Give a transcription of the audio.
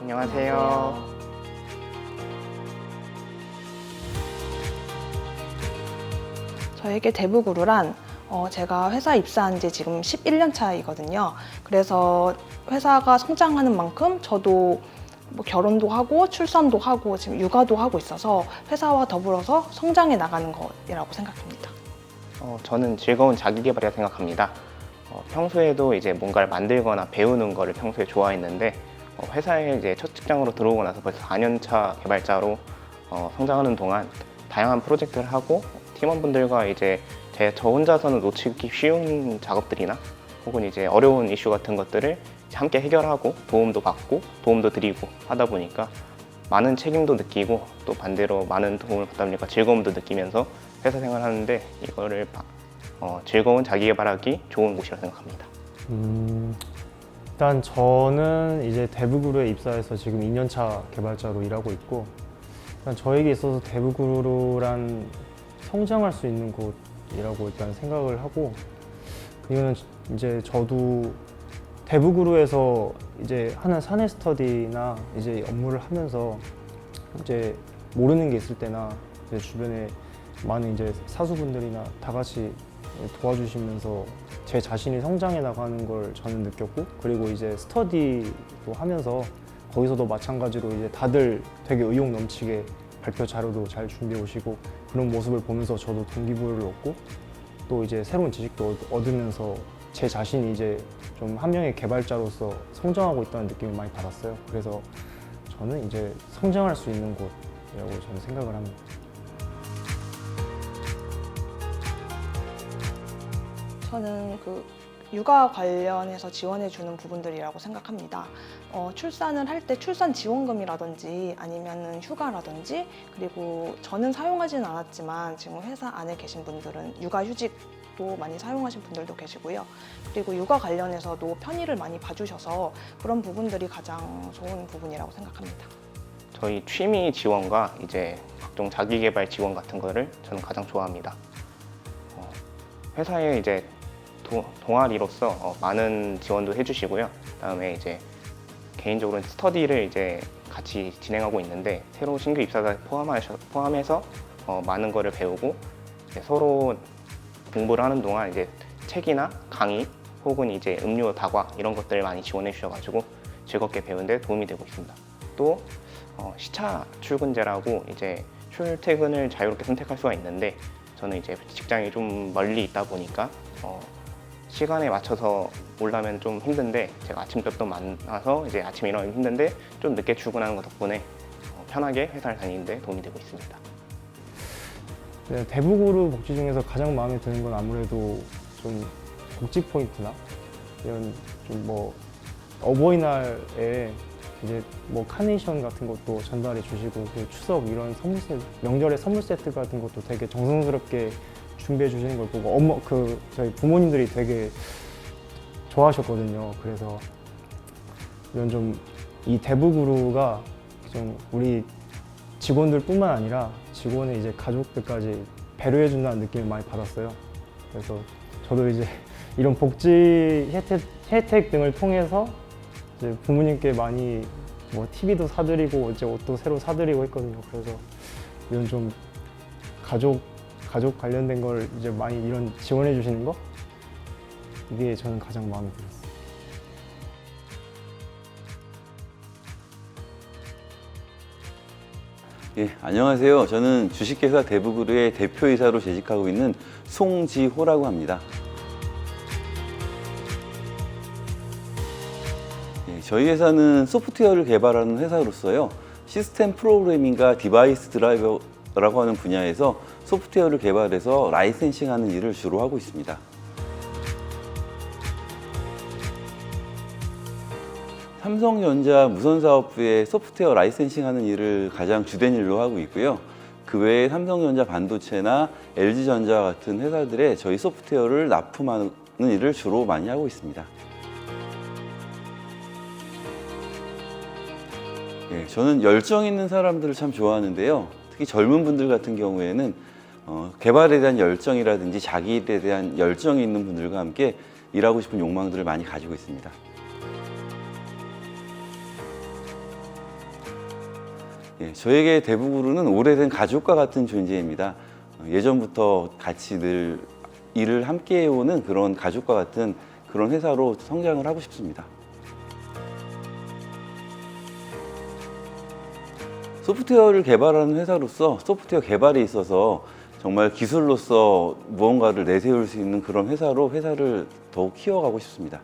안녕하세요. 저에게 대부그루란 어, 제가 회사 입사한 지 지금 11년 차이거든요. 그래서 회사가 성장하는 만큼 저도 뭐 결혼도 하고 출산도 하고 지금 육아도 하고 있어서 회사와 더불어서 성장해 나가는 것이라고 생각합니다. 어, 저는 즐거운 자기 개발이라 생각합니다. 어, 평소에도 이제 뭔가를 만들거나 배우는 거를 평소에 좋아했는데 어, 회사에 이제 첫 직장으로 들어오고 나서 벌써 4년차 개발자로 어, 성장하는 동안 다양한 프로젝트를 하고 팀원분들과 이제 제 저 혼자서는 놓치기 쉬운 작업들이나 혹은 이제 어려운 이슈 같은 것들을 함께 해결하고 도움도 받고 도움도 드리고 하다 보니까 많은 책임도 느끼고 또 반대로 많은 도움을 받다 보니까 즐거움도 느끼면서 회사 생활하는데 이거를 바- 어, 즐거운 자기 개발하기 좋은 곳이라고 생각합니다. 음, 일단 저는 이제 대부그루에 입사해서 지금 2년차 개발자로 일하고 있고 일단 저에게 있어서 대부그루란 성장할 수 있는 곳이라고 일단 생각을 하고 그 이유는 이제 저도 대부그루에서 이제 하는 사내 스터디나 이제 업무를 하면서 이제 모르는 게 있을 때나 주변에 많은 이제 사수분들이나 다 같이 도와주시면서 제 자신이 성장해 나가는 걸 저는 느꼈고 그리고 이제 스터디도 하면서 거기서도 마찬가지로 이제 다들 되게 의욕 넘치게 발표 자료도 잘 준비해 오시고 그런 모습을 보면서 저도 동기부여를 얻고 또 이제 새로운 지식도 얻- 얻으면서 제 자신이 이제 좀 한 명의 개발자로서 성장하고 있다는 느낌을 많이 받았어요. 그래서 저는 이제 성장할 수 있는 곳이라고 저는 생각을 합니다. 저는 그 육아 관련해서 지원해 주는 부분들이라고 생각합니다. 어, 출산을 할 때 출산 지원금이라든지 아니면은 휴가라든지 그리고 저는 사용하지는 않았지만 지금 회사 안에 계신 분들은 육아 휴직 도 많이 사용하신 분들도 계시고요. 그리고 육아 관련해서도 편의를 많이 봐주셔서 그런 부분들이 가장 좋은 부분이라고 생각합니다. 저희 취미 지원과 이제 각종 자기 개발 지원 같은 거를 저는 가장 좋아합니다. 어, 회사에 이제 도- 동아리로서 어, 많은 지원도 해주시고요. 그다음에 이제 개인적으로는 스터디를 이제 같이 진행하고 있는데 새로 신규 입사자 포함하셔, 포함해서 어, 많은 거를 배우고 서로 공부를 하는 동안 이제 책이나 강의 혹은 이제 음료 다과 이런 것들을 많이 지원해 주셔가지고 즐겁게 배우는데 도움이 되고 있습니다. 또 어, 시차 출근제라고 이제 출퇴근을 자유롭게 선택할 수가 있는데 저는 이제 직장이 좀 멀리 있다 보니까 어, 시간에 맞춰서 오려면 좀 힘든데 제가 아침밥도 많아서 이제 아침에 일어나기 힘든데 좀 늦게 출근하는 것 덕분에 어, 편하게 회사를 다니는데 도움이 되고 있습니다. 네, 대부그루 복지 중에서 가장 마음에 드는 건 아무래도 좀 복지 포인트나 이런 좀 뭐 어버이날에 이제 뭐 카네이션 같은 것도 전달해 주시고 그 추석 이런 선물 세트, 명절에 선물 세트 같은 것도 되게 정성스럽게 준비해 주시는 걸 보고 어머 그 저희 부모님들이 되게 좋아하셨거든요. 그래서 이런 좀 이 대부그루가 좀 우리 직원들뿐만 아니라 직원의 이제 가족들까지 배려해 준다는 느낌을 많이 받았어요. 그래서 저도 이제 이런 복지 혜택, 혜택 등을 통해서 이제 부모님께 많이 뭐 TV도 사드리고 이제 옷도 새로 사드리고 했거든요. 그래서 이런 좀 가족 가족 관련된 걸 이제 많이 이런 지원해 주시는 거 이게 저는 가장 마음에 들었어요. 예, 안녕하세요. 저는 주식회사 대부그루의 대표이사로 재직하고 있는 송지호라고 합니다. 예, 저희 회사는 소프트웨어를 개발하는 회사로서요. 시스템 프로그래밍과 디바이스 드라이버라고 하는 분야에서 소프트웨어를 개발해서 라이센싱하는 일을 주로 하고 있습니다. 삼성전자 무선사업부의 소프트웨어 라이센싱하는 일을 가장 주된 일로 하고 있고요. 그 외에 삼성전자 반도체나 LG전자 같은 회사들의 저희 소프트웨어를 납품하는 일을 주로 많이 하고 있습니다. 예, 저는 열정 있는 사람들을 참 좋아하는데요. 특히 젊은 분들 같은 경우에는 어, 개발에 대한 열정이라든지 자기 일에 대한 열정이 있는 분들과 함께 일하고 싶은 욕망들을 많이 가지고 있습니다. 예, 저에게 대부그루는 오래된 가족과 같은 존재입니다. 어, 예전부터 같이 늘 일을 함께 해오는 그런 가족과 같은 그런 회사로 성장을 하고 싶습니다. 소프트웨어를 개발하는 회사로서 소프트웨어 개발에 있어서 정말 기술로서 무언가를 내세울 수 있는 그런 회사로 회사를 더욱 키워가고 싶습니다.